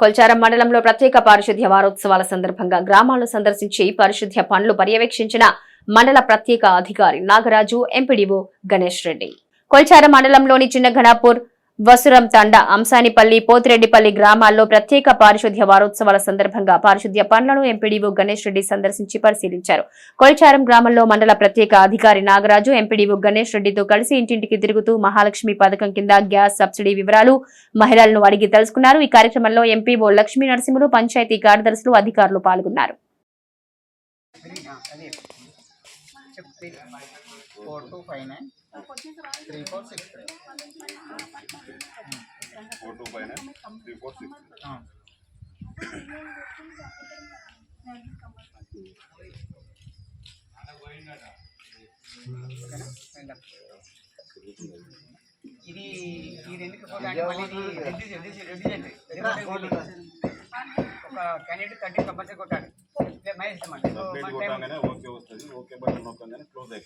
కొల్చారం మండలంలో ప్రత్యేక పారిశుద్ధ్య వారోత్సవాల సందర్భంగా గ్రామాలను సందర్శించి పారిశుద్ధ్య పనులు పర్యవేక్షించిన మండల ప్రత్యేక అధికారి నాగరాజు ఎంపీడీఓ గణేష్ రెడ్డి. కొల్చారం మండలంలోని చిన్న ఘనాపూర్ వసురం తండ అంశానిపల్లి పోతిరెడ్డిపల్లి గ్రామాల్లో ప్రత్యేక పారిశుద్ధ్య వారోత్సవాల సందర్భంగా పారిశుద్ధ్య పనులను ఎంపీడీఓ గణేష్ రెడ్డి సందర్శించి పరిశీలించారు. కొలిచారం గ్రామంలో మండల ప్రత్యేక అధికారి నాగరాజు ఎంపీడీఓ గణేష్ రెడ్డితో కలిసి ఇంటింటికి తిరుగుతూ మహాలక్ష్మి పథకం కింద గ్యాస్ సబ్సిడీ వివరాలు మహిళలను అడిగి తెలుసుకున్నారు. ఈ కార్యక్రమంలో ఎంపీఓ లక్ష్మీ నరసింహులు పంచాయతీ కార్యదర్శులు అధికారులు పాల్గొన్నారు. అదే చెప్పు three four two five nine three four six three four two five nine three four six ఇది ఇది ఎందుకు పోతే మళ్ళీ ఇది రెడ్యూస్ రెడ్యూస్ రెడ్యూస్ ఒక క్యాండిడేట్ థర్టీ కంపల్సరీ కొట్టాలి minus porque, bueno, no tener club de